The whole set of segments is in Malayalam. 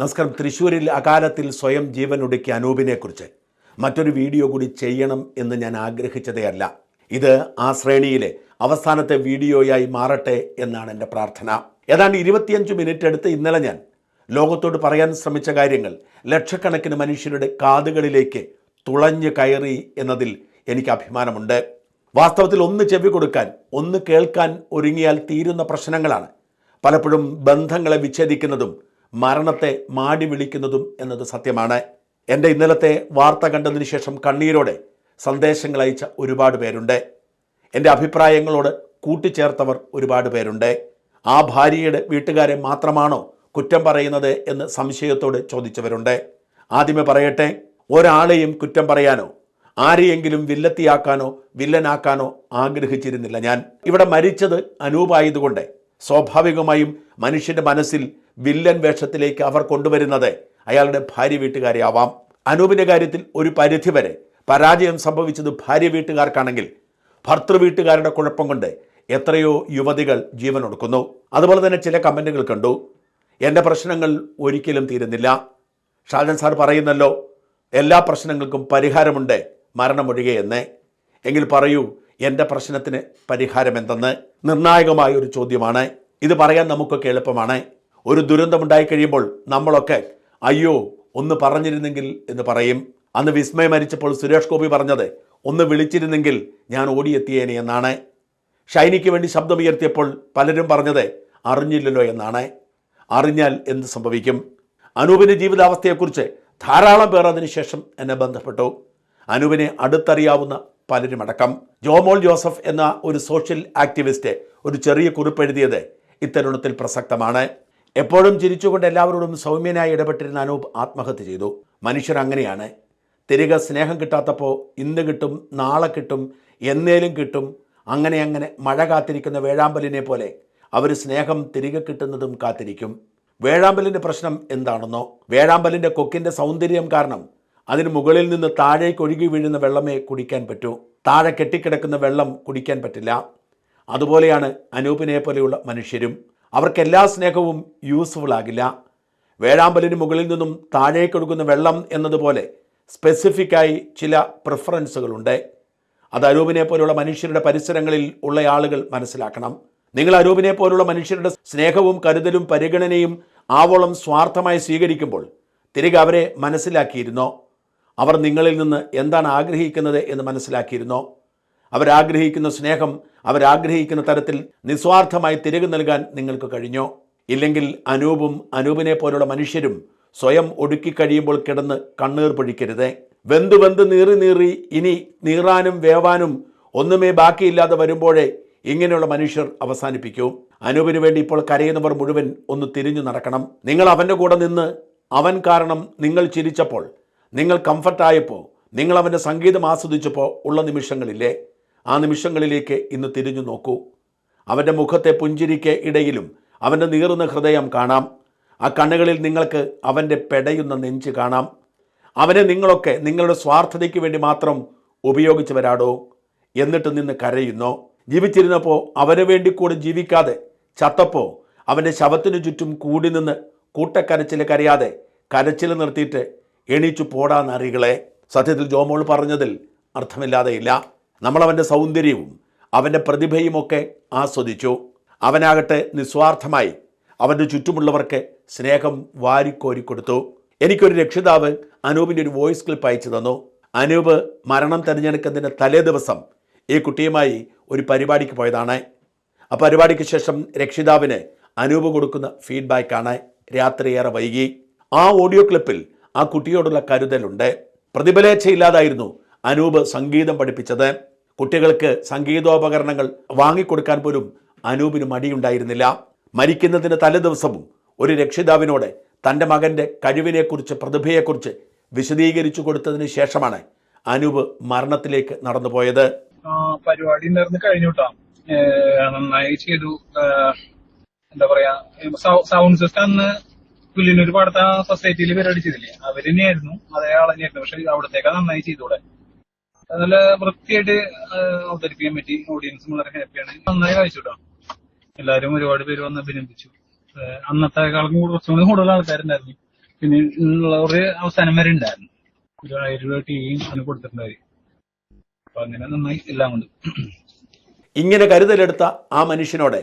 നമസ്കാരം തൃശ്ശൂരിൽ അകാലത്തിൽ സ്വയം ജീവൻ ഒടുക്കിയ അനൂപിനെക്കുറിച്ച്. മറ്റൊരു വീഡിയോ കൂടി ചെയ്യണം എന്ന് ഞാൻ ആഗ്രഹിച്ചതേ അല്ല ഇത് ആ ശ്രേണിയിലെ അവസാനത്തെ വീഡിയോയായി മാറട്ടെ എന്നാണ് എന്റെ പ്രാർത്ഥന. ഏതാണ്ട് ഇരുപത്തിയഞ്ച് മിനിറ്റ് എടുത്ത് ഇന്നലെ ഞാൻ ലോകത്തോട് പറയാൻ ശ്രമിച്ച കാര്യങ്ങൾ ലക്ഷക്കണക്കിന് മനുഷ്യരുടെ കാതുകളിലേക്ക് തുളഞ്ഞു കയറി എന്നതിൽ എനിക്ക് അഭിമാനമുണ്ട്. വാസ്തവത്തിൽ ഒന്ന് ചെവി കൊടുക്കാൻ ഒന്ന് കേൾക്കാൻ ഒരുങ്ങിയാൽ തീരുന്ന പ്രശ്നങ്ങളാണ്. പലപ്പോഴും ബന്ധങ്ങളെ വിച്ഛേദിക്കുന്നതും മരണത്തെ മാടി വിളിക്കുന്നതും എന്നത് സത്യമാണ്. എന്റെ ഇന്നലത്തെ വാർത്ത കണ്ടതിന് ശേഷം കണ്ണീരോടെ സന്ദേശങ്ങൾ അയച്ച ഒരുപാട് പേരുണ്ട്. എന്റെ അഭിപ്രായങ്ങളോട് കൂട്ടിച്ചേർത്തവർ ഒരുപാട് പേരുണ്ട്. ആ ഭാര്യയുടെ വീട്ടുകാരെ മാത്രമാണോ കുറ്റം പറയുന്നത് എന്ന് സംശയത്തോട് ചോദിച്ചവരുണ്ട്. ആദ്യമേ പറയട്ടെ ഒരാളെയും കുറ്റം പറയാനോ ആരെയെങ്കിലും വില്ലത്തിയാക്കാനോ വില്ലനാക്കാനോ ആഗ്രഹിച്ചിരുന്നില്ല ഞാൻ. ഇവിടെ മരിച്ചത് അനൂപായതുകൊണ്ട്. സ്വാഭാവികമായും മനുഷ്യന്റെ മനസ്സിൽ വില്ലൻ വേഷത്തിലേക്ക് അവർ കൊണ്ടുവരുന്നത് അയാളുടെ ഭാര്യ വീട്ടുകാരെ ആവാം അനൂപിന്റെ കാര്യത്തിൽ ഒരു പരിധിവരെ പരാജയം സംഭവിച്ചത് ഭാര്യ വീട്ടുകാർക്കാണെങ്കിൽ ഭർത്തൃ വീട്ടുകാരുടെ കുഴപ്പം കൊണ്ട് എത്രയോ യുവതികൾ ജീവൻ ഒടുക്കുന്നു അതുപോലെ തന്നെ ചില കമന്റുകൾ കണ്ടു. എന്റെ പ്രശ്നങ്ങൾ ഒരിക്കലും തീരുന്നില്ല. ഷാജൻ സാർ പറയുന്നല്ലോ എല്ലാ പ്രശ്നങ്ങൾക്കും പരിഹാരമുണ്ട് മരണമൊഴികെ എന്ന്. എങ്കിൽ പറയൂ എന്റെ പ്രശ്നത്തിന് പരിഹാരം എന്തെന്ന് നിർണായകമായ ഒരു ചോദ്യമാണ്. ഇത് പറയാൻ നമുക്കൊക്കെ എളുപ്പമാണ്. ഒരു ദുരന്തമുണ്ടായി കഴിയുമ്പോൾ നമ്മളൊക്കെ അയ്യോ ഒന്ന് പറഞ്ഞിരുന്നെങ്കിൽ എന്ന് പറയും. അന്ന് വിസ്മയ മരിച്ചപ്പോൾ സുരേഷ് ഗോപി പറഞ്ഞത് ഒന്ന് വിളിച്ചിരുന്നെങ്കിൽ ഞാൻ ഓടിയെത്തിയേനെ എന്നാണ്. ഷൈനിക്ക് വേണ്ടി ശബ്ദമുയർത്തിയപ്പോൾ പലരും പറഞ്ഞത് അറിഞ്ഞില്ലല്ലോ എന്നാണ്. അറിഞ്ഞാൽ എന്ത് സംഭവിക്കും? അനൂപിന്റെ ജീവിതാവസ്ഥയെക്കുറിച്ച് ധാരാളം പേർ അതിനുശേഷം എന്നെ ബന്ധപ്പെട്ടു. അനൂപിനെ അടുത്തറിയാവുന്ന പലരുമടക്കം. ജോമോൾ ജോസഫ് എന്ന ഒരു സോഷ്യൽ ആക്ടിവിസ്റ്റ് ഒരു ചെറിയ കുറിപ്പ് എഴുതിയത് ഇത്തരുണത്തിൽ പ്രസക്തമാണ്. എപ്പോഴും ചിരിച്ചുകൊണ്ട് എല്ലാവരോടും സൗമ്യനായി ഇടപെട്ടിരുന്ന അനൂപ് ആത്മഹത്യ ചെയ്തു. മനുഷ്യർ അങ്ങനെയാണ്. തിരികെ സ്നേഹം കിട്ടാത്തപ്പോൾ ഇന്ന് കിട്ടും നാളെ കിട്ടും എന്നേലും കിട്ടും. അങ്ങനെ അങ്ങനെ മഴ കാത്തിരിക്കുന്ന വേഴാമ്പലിനെ പോലെ അവർ സ്നേഹം തിരികെ കിട്ടുന്നതും കാത്തിരിക്കും. വേഴാമ്പലിന്റെ പ്രശ്നം എന്താണെന്നോ? വേഴാമ്പലിന്റെ കൊക്കിന്റെ സൗന്ദര്യം കാരണം അതിന് മുകളിൽ നിന്ന് താഴേക്ക് ഒഴുകി വീഴുന്ന വെള്ളമേ കുടിക്കാൻ പറ്റൂ. താഴെ കെട്ടിക്കിടക്കുന്ന വെള്ളം കുടിക്കാൻ പറ്റില്ല. അതുപോലെയാണ് അനൂപിനെ പോലെയുള്ള മനുഷ്യരും. അവർക്ക് എല്ലാ സ്നേഹവും യൂസ്ഫുൾ ആകില്ല. വേഴാമ്പലിന് മുകളിൽ നിന്നും താഴേക്ക് ഒഴുകുന്ന വെള്ളം എന്നതുപോലെ സ്പെസിഫിക്കായി ചില പ്രിഫറൻസുകളുണ്ട് അത് അരൂപിനെ പോലുള്ള മനുഷ്യരുടെ പരിസരങ്ങളിൽ ഉള്ള ആളുകൾ മനസ്സിലാക്കണം. നിങ്ങൾ അരൂപിനെ പോലുള്ള മനുഷ്യരുടെ സ്നേഹവും കരുതലും പരിഗണനയും ആവോളം സ്വാർത്ഥമായി സ്വീകരിക്കുമ്പോൾ തിരികെ അവരെ മനസ്സിലാക്കിയിരുന്നോ? അവർ നിങ്ങളിൽ നിന്ന് എന്താണ് ആഗ്രഹിക്കുന്നത് എന്ന് മനസ്സിലാക്കിയിരുന്നോ? അവരാഗ്രഹിക്കുന്ന സ്നേഹം അവരാഗ്രഹിക്കുന്ന തരത്തിൽ നിസ്വാർത്ഥമായി തിരികെ നൽകാൻ നിങ്ങൾക്ക് കഴിഞ്ഞോ? ഇല്ലെങ്കിൽ അനൂപും അനൂപിനെ പോലുള്ള മനുഷ്യരും സ്വയം ഒടുക്കി കഴിയുമ്പോൾ കിടന്ന് കണ്ണീർ പൊഴിക്കരുതേ? വെന്ത് വെന്ത് നീറി നീറി ഇനി നീറാനും വേവാനും ഒന്നുമേ ബാക്കിയില്ലാതെ വരുമ്പോഴേ ഇങ്ങനെയുള്ള മനുഷ്യർ അവസാനിപ്പിക്കൂ. അനൂപിന് വേണ്ടി ഇപ്പോൾ കരയുന്നവർ മുഴുവൻ ഒന്ന് തിരിഞ്ഞു നടക്കണം. നിങ്ങൾ അവന്റെ കൂടെ നിന്ന് അവൻ കാരണം നിങ്ങൾ ചിരിച്ചപ്പോൾ നിങ്ങൾ കംഫർട്ടായപ്പോൾ നിങ്ങൾ അവന്റെ സംഗീതം ആസ്വദിച്ചപ്പോൾ ഉള്ള നിമിഷങ്ങളില്ലേ? ആ നിമിഷങ്ങളിലേക്ക് ഇന്ന് തിരിഞ്ഞു നോക്കൂ. അവന്റെ മുഖത്തെ പുഞ്ചിരിക്ക് ഇടയിലും അവന്റെ നീറുന്ന ഹൃദയം കാണാം. ആ കണ്ണുകളിൽ നിങ്ങൾക്ക് അവന്റെ പെടയുന്ന നെഞ്ച് കാണാം. അവനെ നിങ്ങളൊക്കെ നിങ്ങളുടെ സ്വാർത്ഥതയ്ക്ക് വേണ്ടി മാത്രം ഉപയോഗിച്ചവരാടോ? എന്നിട്ട് നിന്ന് കരയുന്നോ? ജീവിച്ചിരുന്നപ്പോൾ അവന് വേണ്ടി കൂടെ ജീവിക്കാതെ ചത്തപ്പോൾ അവന്റെ ശവത്തിനു ചുറ്റും കൂടി നിന്ന് കൂട്ടക്കരച്ചിൽ കരയാതെ കരച്ചിൽ നിർത്തിയിട്ട് എണീച്ചു പോടാന്നറികളെ. സത്യത്തിൽ ജോമോൾ പറഞ്ഞതിൽ അർത്ഥമില്ലാതെയില്ല. നമ്മൾ അവന്റെ സൗന്ദര്യവും അവന്റെ പ്രതിഭയുമൊക്കെ ആസ്വദിച്ചു. അവനാകട്ടെ നിസ്വാർത്ഥമായി അവന്റെ ചുറ്റുമുള്ളവർക്ക് സ്നേഹം വാരിക്കോരിക്കൊടുത്തു. എനിക്കൊരു രക്ഷിതാവ് അനൂപിന്റെ ഒരു വോയിസ് ക്ലിപ്പ് അയച്ചു തന്നു. അനൂപ് മരണം തിരഞ്ഞെടുക്കുന്നതിന് തലേ ദിവസം ഈ കുട്ടിയുമായി ഒരു പരിപാടിക്ക് പോയതാണ്. ആ പരിപാടിക്ക് ശേഷം രക്ഷിതാവിന് അനൂപ് കൊടുക്കുന്ന ഫീഡ്ബാക്കാണ് രാത്രിയേറെ വൈകി. ആ ഓഡിയോ ക്ലിപ്പിൽ ആ കുട്ടിയോടുള്ള കരുതലുണ്ട്. പ്രതിഫലേച്ഛയില്ലാതായിരുന്നു അനൂപ് സംഗീതം പഠിപ്പിച്ചത്. കുട്ടികൾക്ക് സംഗീതോപകരണങ്ങൾ വാങ്ങിക്കൊടുക്കാൻ പോലും അനൂപിന് മടിയുണ്ടായിരുന്നില്ല. മരിക്കുന്നതിന് തലേദിവസവും ഒരു രക്ഷിതാവിനോട് തന്റെ മകന്റെ കഴിവിനെക്കുറിച്ച് പ്രതിഭയെക്കുറിച്ച് വിശദീകരിച്ചു കൊടുത്തതിന് ശേഷമാണ് അനൂപ് മരണത്തിലേക്ക് നടന്നുപോയത്. പോയത് പരിപാടി ഉണ്ടായിരുന്നു കഴിഞ്ഞു കേട്ടോ ഏഹ് നന്നായി ചെയ്തു. എന്താ പറയാ സൗണ്ട് സിസ്റ്റം അന്ന് പുല്ലിനൊരു പാടത്തെ സൊസൈറ്റിയിൽ പരിപാടി ചെയ്തില്ലേ അവർ അതേ ആളെന്നെയായിരുന്നു പക്ഷെ അവിടത്തേക്കാ നന്നായി ചെയ്തൂടെ. നല്ല വൃത്തിയായിട്ട് അവതരിപ്പിക്കാൻ പറ്റി. ഓഡിയൻസും വളരെ ഹാപ്പിയാണ് നന്നായി വായിച്ചു കേട്ടോ എല്ലാരും ഒരുപാട് പേര് വന്ന് അഭിനന്ദിച്ചു. അന്നത്തെ കാലം കുറച്ചും കൂടി കൂടുതൽ ആൾക്കാരുണ്ടായിരുന്നു. പിന്നെ ഒരു അവസാനം വരെ ഉണ്ടായിരുന്നു. ഒരു ആയിരം രൂപ ടിവിയും അങ്ങനെ കൊടുത്തിട്ടുണ്ടായി. അപ്പൊ അങ്ങനെ നന്നായി എല്ലാം കൊണ്ട്. ഇങ്ങനെ കരുതലെടുത്ത ആ മനുഷ്യനോട്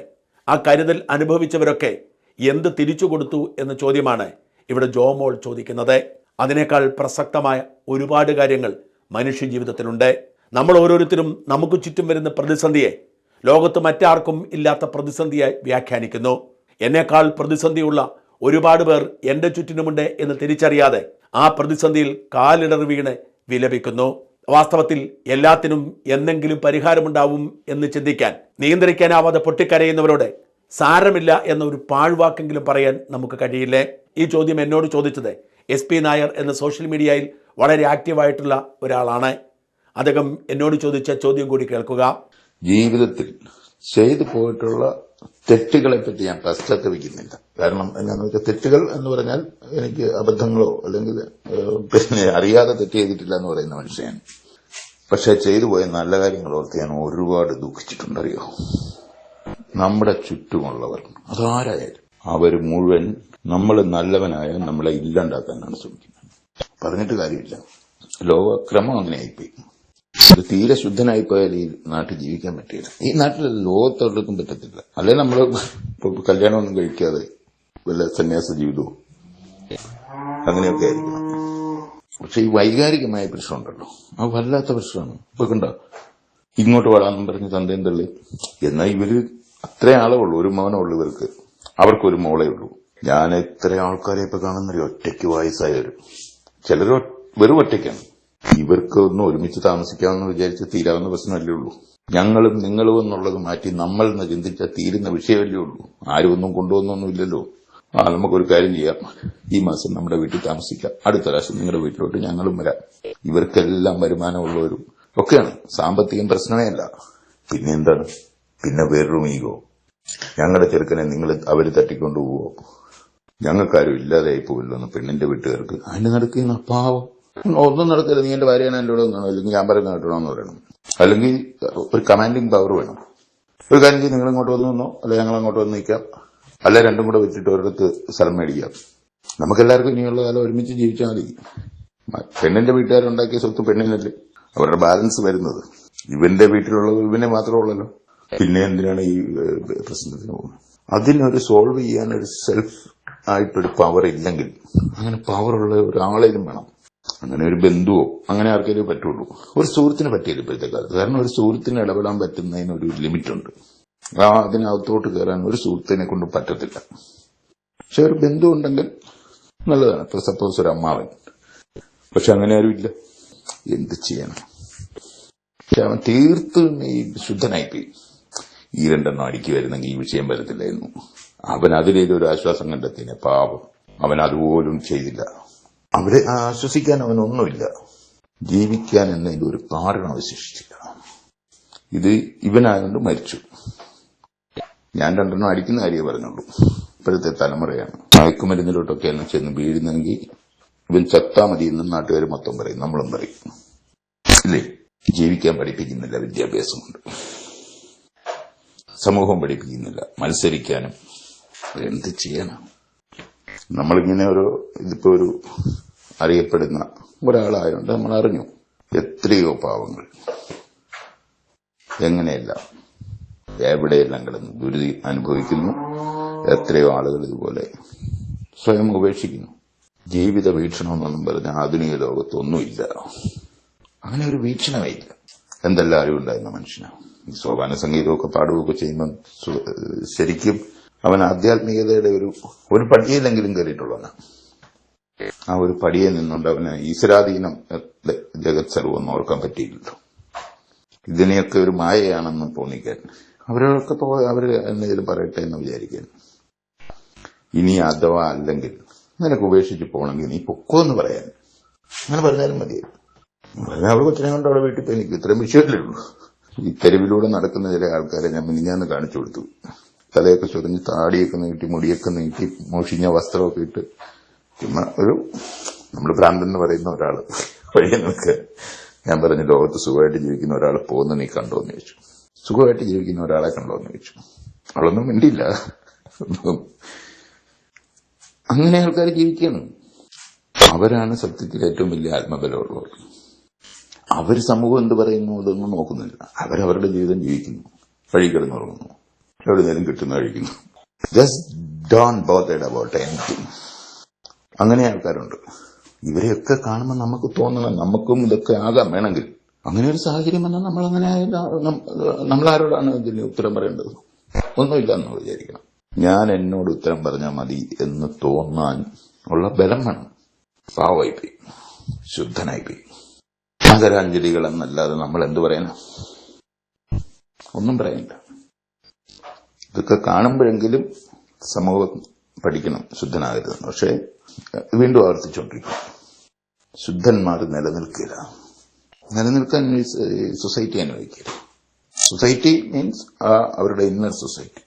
ആ കരുതൽ അനുഭവിച്ചവരൊക്കെ എന്ത് തിരിച്ചു കൊടുത്തു എന്ന ചോദ്യമാണ് ഇവിടെ ജോമോൾ ചോദിക്കുന്നത്. അതിനേക്കാൾ പ്രസക്തമായ ഒരുപാട് കാര്യങ്ങൾ മനുഷ്യ ജീവിതത്തിലുണ്ട് നമ്മൾ ഓരോരുത്തരും നമുക്ക് ചുറ്റും വരുന്ന പ്രതിസന്ധിയെ ലോകത്ത് മറ്റാർക്കും ഇല്ലാത്ത പ്രതിസന്ധിയായി വ്യാഖ്യാനിക്കുന്നു. എന്നേക്കാൾ പ്രതിസന്ധിയുള്ള ഒരുപാട് പേർ എന്റെ ചുറ്റിനുമുണ്ട് എന്ന് തിരിച്ചറിയാതെ ആ പ്രതിസന്ധിയിൽ കാലിടർ വീണ് വിലപിക്കുന്നു. വാസ്തവത്തിൽ എല്ലാത്തിനും എന്തെങ്കിലും പരിഹാരമുണ്ടാവും എന്ന് ചിന്തിക്കാൻ നിയന്ത്രിക്കാനാവാതെ പൊട്ടിക്കരയുന്നവരോട് സാരമില്ല എന്നൊരു പാഴ്വാക്കെങ്കിലും പറയാൻ നമുക്ക് കഴിയില്ലേ? ഈ ചോദ്യം എന്നോട് ചോദിച്ചത് എസ് പി നായർ എന്ന സോഷ്യൽ മീഡിയയിൽ വളരെ ആക്റ്റീവായിട്ടുള്ള ഒരാളാണ്. അദ്ദേഹം എന്നോട് ചോദിച്ച ചോദ്യം കൂടി കേൾക്കുക. ജീവിതത്തിൽ ചെയ്തു പോയിട്ടുള്ള തെറ്റുകളെ പറ്റി ഞാൻ പശ്ചാത്തപിക്കുന്നില്ല. കാരണം എന്താണെന്ന് വെച്ചാൽ തെറ്റുകൾ എന്ന് പറഞ്ഞാൽ എനിക്ക് അബദ്ധങ്ങളോ അല്ലെങ്കിൽ പിന്നെ അറിയാതെ തെറ്റ് ചെയ്തിട്ടില്ല എന്ന് പറയുന്ന മനുഷ്യൻ. പക്ഷെ ചെയ്തു പോയ നല്ല കാര്യങ്ങൾ ഓർത്ത് ഞാൻ ഒരുപാട് ദുഃഖിച്ചിട്ടുണ്ടറിയോ? നമ്മുടെ ചുറ്റുമുള്ളവർ. അതാരായാലും. അവർ മുഴുവൻ നമ്മൾ നല്ലവനായ നമ്മളെ ഇല്ലാണ്ടാക്കാനാണ് ശ്രമിക്കുന്നത്. പറഞ്ഞിട്ട് കാര്യമില്ല. ലോകക്രമം അങ്ങനെ ആയിപ്പോയി ഇത് തീരെ ശുദ്ധനായി പോയാൽ ഈ നാട്ടിൽ ജീവിക്കാൻ പറ്റില്ല. ഈ നാട്ടിൽ ലോകത്തോടൊന്നും പറ്റത്തില്ല. അല്ലെ നമ്മൾ കല്യാണമൊന്നും കഴിക്കാതെ വല്ല സന്യാസ ജീവിതവും. അങ്ങനെയൊക്കെ ആയിരിക്കണം. പക്ഷെ ഈ വൈകാരികമായ പ്രശ്നം ഉണ്ടല്ലോ ആ വല്ലാത്ത പ്രശ്നമാണ്. ഇപ്പൊ കണ്ടോ? ഇങ്ങോട്ട് വളാന്നും പറഞ്ഞ് തന്തയും തള്ളി. എന്നാൽ ഇവർ അത്രേ ആളേ ഒരു മോനേ ഇവർക്ക്. അവർക്കൊരു മോളേ ഉള്ളൂ. ഞാൻ എത്ര ആൾക്കാരെ ഇപ്പൊ കാണുന്നൊരു ഒറ്റയ്ക്ക് വയസ്സായവര് ചിലർ വെറും ഒറ്റയ്ക്കാണ്. ഇവർക്ക് ഒന്ന് ഒരുമിച്ച് താമസിക്കാമെന്ന് വിചാരിച്ച് തീരാവുന്ന പ്രശ്നമല്ലേ ഉള്ളൂ. ഞങ്ങളും നിങ്ങളും എന്നുള്ളത് മാറ്റി നമ്മൾ എന്ന് ചിന്തിച്ചാൽ തീരുന്ന വിഷയമല്ലേ ഉള്ളൂ. ആരും ഒന്നും കൊണ്ടുവന്നൊന്നുമില്ലല്ലോ ആ നമുക്കൊരു കാര്യം ചെയ്യാം. ഈ മാസം നമ്മുടെ വീട്ടിൽ താമസിക്കാം. അടുത്ത പ്രാവശ്യം നിങ്ങളുടെ വീട്ടിലോട്ട് ഞങ്ങളും വരാം. ഇവർക്കെല്ലാം വരുമാനമുള്ളവരും ഒക്കെയാണ്. സാമ്പത്തികം പ്രശ്നമേ അല്ല. പിന്നെന്താണ് പിന്നെ വേറൊരു ഈഗോ ഞങ്ങളുടെ ചെറുക്കനെ നിങ്ങൾ അവർ തട്ടിക്കൊണ്ടു പോവോ? ഞങ്ങൾക്കാരും ഇല്ലാതായി പോവില്ലെന്ന് പെണ്ണിന്റെ വീട്ടുകാർക്ക്. അതിന്റെ നടക്കുന്ന പാവം. ഒന്നും നടക്കരുത്. നീ എന്റെ ഭാര്യയാണ് എന്റെ കൂടെ അല്ലെങ്കിൽ ഞാൻ പറയുന്ന കേട്ടണമെന്ന് പറയണം. അല്ലെങ്കിൽ ഒരു കമാൻഡിങ് പവർ വേണം. ഒരു കാര്യം നിങ്ങൾ ഇങ്ങോട്ട് വന്ന് നിന്നോ അല്ലെ ഞങ്ങൾ അങ്ങോട്ട് വന്ന് നിൽക്കാം. അല്ലെ രണ്ടും കൂടെ വെച്ചിട്ട് ഒരിടത്ത് സ്ഥലം മേടിക്കാം. നമുക്കെല്ലാവർക്കും ഇനിയുള്ള കാലം ഒരുമിച്ച് ജീവിച്ചാൽ മതി. പെണ്ണിന്റെ വീട്ടുകാരുണ്ടാക്കിയ സ്വത്ത് പെണ്ണിനല്ലേ? അവരുടെ ബാലൻസ് വരുന്നത്. ഇവന്റെ വീട്ടിലുള്ളത് ഇവനെ മാത്രമേ ഉള്ളല്ലോ. പിന്നെ എന്തിനാണ് ഈ പ്രശ്നത്തിന് പോകുന്നത്? അതിനൊരു സോൾവ് ചെയ്യാൻ ഒരു സെൽഫ് ആയിട്ടൊരു പവർ ഇല്ലെങ്കിൽ അങ്ങനെ പവറുള്ള ഒരാളേലും വേണം. അങ്ങനെ ഒരു ബന്ധുവോ അങ്ങനെ ആർക്കെങ്കിലും പറ്റുള്ളൂ. ഒരു സുഹൃത്തിന് പറ്റിയില്ല ഇപ്പോഴത്തെ കാലത്ത്. കാരണം ഒരു സുഹൃത്തിന് ഇടപെടാൻ പറ്റുന്നതിന് ഒരു ലിമിറ്റുണ്ട്. ആ അതിനകത്തോട്ട് കയറാൻ ഒരു സുഹൃത്തിനെ കൊണ്ട് പറ്റത്തില്ല. പക്ഷെ ഒരു ബന്ധു ഉണ്ടെങ്കിൽ നല്ലതാണ്. ഇപ്പൊ സപ്പോസ് ഒരു അമ്മാവൻ. പക്ഷെ അങ്ങനെ ആരും ഇല്ല. എന്ത് ചെയ്യണം? പക്ഷെ അവൻ തീർത്തും ഈ ശുദ്ധനായിപ്പോയി. ഈ രണ്ടെണ്ണം അടിക്ക് വരുന്നെങ്കിൽ ഈ വിഷയം വരത്തില്ലായിരുന്നു. അവൻ അതിലേലും ഒരു ആശ്വാസം കണ്ടെത്തിനെ പാപം അവൻ അതുപോലും ചെയ്തില്ല. അവരെ ആശ്വസിക്കാൻ അവനൊന്നുമില്ല ജീവിക്കാൻ എന്നതിൽ ഒരു കാരണം അവശേഷിച്ചില്ല ഇത് ഇവനായതുകൊണ്ട് മരിച്ചു. ഞാൻ രണ്ടെണ്ണം അടിക്കുന്ന കാര്യമേ പറഞ്ഞുള്ളൂ. ഇപ്പോഴത്തെ തലമുറയാണ്. മയക്കുമരുന്നിലോട്ടൊക്കെയാണ് ചെന്ന് വീഴുന്നെങ്കിൽ ഇവൻ ചത്താ മതി എന്ന് നാട്ടുകാർ മൊത്തം പറയും. നമ്മളും പറയും. ഇല്ലേ? ജീവിക്കാൻ പഠിപ്പിക്കുന്നില്ല വിദ്യാഭ്യാസം കൊണ്ട് സമൂഹം പഠിപ്പിക്കുന്നില്ല. മത്സരിക്കാനും. എന്ത് ചെയ്യാനാണ് നമ്മളിങ്ങനെ ഒരു ഇതിപ്പോ ഒരു അറിയപ്പെടുന്ന ഒരാളായതുകൊണ്ട് നമ്മൾ അറിഞ്ഞു എത്രയോ പാവങ്ങൾ. എങ്ങനെയല്ല? എവിടെയെല്ലാം കിടന്ന് ദുരിതി അനുഭവിക്കുന്നു? എത്രയോ ആളുകൾ ഇതുപോലെ സ്വയം ഉപേക്ഷിക്കുന്നു. ജീവിത വീക്ഷണമെന്നൊന്നും പറഞ്ഞ ആധുനിക ലോകത്തൊന്നുമില്ല. അങ്ങനെ ഒരു വീക്ഷണമേ ഇല്ല എന്തെല്ലാം അറിവുണ്ടായിരുന്ന മനുഷ്യനാണ് സോപാന സംഗീതമൊക്കെ പാടുകയൊക്കെ ചെയ്യുമ്പോൾ ശരിക്കും അവൻ ആധ്യാത്മികതയുടെ ഒരു ഒരു പടിയിലെങ്കിലും കയറിയിട്ടുള്ളവനാണ് ആ ഒരു പടിയെ നിന്നുകൊണ്ട് അവന് ഈശ്വരാധീനം ജഗത് സർവം ഓർക്കാൻ പറ്റിയിട്ടില്ല ഇതിനെയൊക്കെ ഒരു മായയാണെന്ന് തോന്നിക്കാൻ. അവരൊക്കെ അവർ എന്തെങ്കിലും പറയട്ടെ എന്ന് വിചാരിക്കാൻ ഇനി അഥവാ അല്ലെങ്കിൽ നിനക്ക് ഉപേക്ഷിച്ച് പോകണമെങ്കിൽ നീ പൊക്കോ എന്ന് പറയാൻ. അങ്ങനെ പറഞ്ഞാലും മതിയായിരുന്നു. പറഞ്ഞാൽ കൊച്ചിനെ കൊണ്ട് അവിടെ വീട്ടിൽ പോയി നിൽക്കും. ഇത്രയും വിഷയമല്ലേ ഉള്ളൂ. ഈ തെരുവിലൂടെ നടക്കുന്ന ചില ആൾക്കാരെ ഞാൻ മിനിഞ്ഞാന്ന് കാണിച്ചു കൊടുത്തു. തലയൊക്കെ ചൊറിഞ്ഞ് താടിയൊക്കെ നീട്ടി മുടിയൊക്കെ നീട്ടി മോഷിഞ്ഞ വസ്ത്രമൊക്കെ ഇട്ട് ചുമ്മാ ഒരു നമ്മൾ ഭ്രാന്തൻ എന്ന് പറയുന്ന ഒരാൾ വഴിയെ ഞാൻ പറഞ്ഞു ലോകത്ത് സുഖമായിട്ട് ജീവിക്കുന്ന ഒരാൾ പോകുന്ന നീ കണ്ടോ എന്ന് ചോദിച്ചു. സുഖമായിട്ട് ജീവിക്കുന്ന ഒരാളെ കണ്ടോ എന്ന് ചോദിച്ചു. അവളൊന്നും മിണ്ടിയില്ല. അങ്ങനെ ആൾക്കാർ ജീവിക്കണം. അവരാണ് സത്യത്തിൽ ഏറ്റവും വലിയ ആത്മബലമുള്ളവർ. അവർ സമൂഹം എന്ത് പറയുന്നു അതൊന്നും നോക്കുന്നില്ല. അവരവരുടെ ജീവിതം ജീവിക്കുന്നു. വഴി കിടന്നുറങ്ങുന്നു. എവിടുന്നേലും കിട്ടുന്ന കഴിക്കുന്നു just don't bothered about anything അങ്ങനെ ആൾക്കാരുണ്ട്. ഇവരെയൊക്കെ കാണുമ്പോൾ നമുക്ക് തോന്നണം നമുക്കും ഇതൊക്കെ ആകാം വേണമെങ്കിൽ. അങ്ങനെ ഒരു സാഹചര്യം വന്നാൽ നമ്മൾ അങ്ങനെ നമ്മൾ ആരോടാണ് ഇതിന് ഉത്തരം പറയേണ്ടത്? ഒന്നുമില്ല എന്ന് വിചാരിക്കണം. ഞാൻ എന്നോട് ഉത്തരം പറഞ്ഞാൽ മതി എന്ന് തോന്നാൻ ഉള്ള ബലം വേണം. പാവമായി പോയി ശുദ്ധനായി പോയി ആദരാഞ്ജലികൾ എന്നല്ലാതെ നമ്മൾ എന്തു പറയുന്നു ഒന്നും പറയാനില്ല ഇതൊക്കെ കാണുമ്പോഴെങ്കിലും സമൂഹം പഠിക്കണം ശുദ്ധനാകരുത് പക്ഷേ വീണ്ടും ആവർത്തിച്ചുകൊണ്ടിരിക്കും ശുദ്ധന്മാർ നിലനിൽക്കില്ല. നിലനിൽക്കാൻ സൊസൈറ്റി അനുവദിക്കില്ല. സൊസൈറ്റി മീൻസ് അവരുടെ ഇന്നർ സൊസൈറ്റി.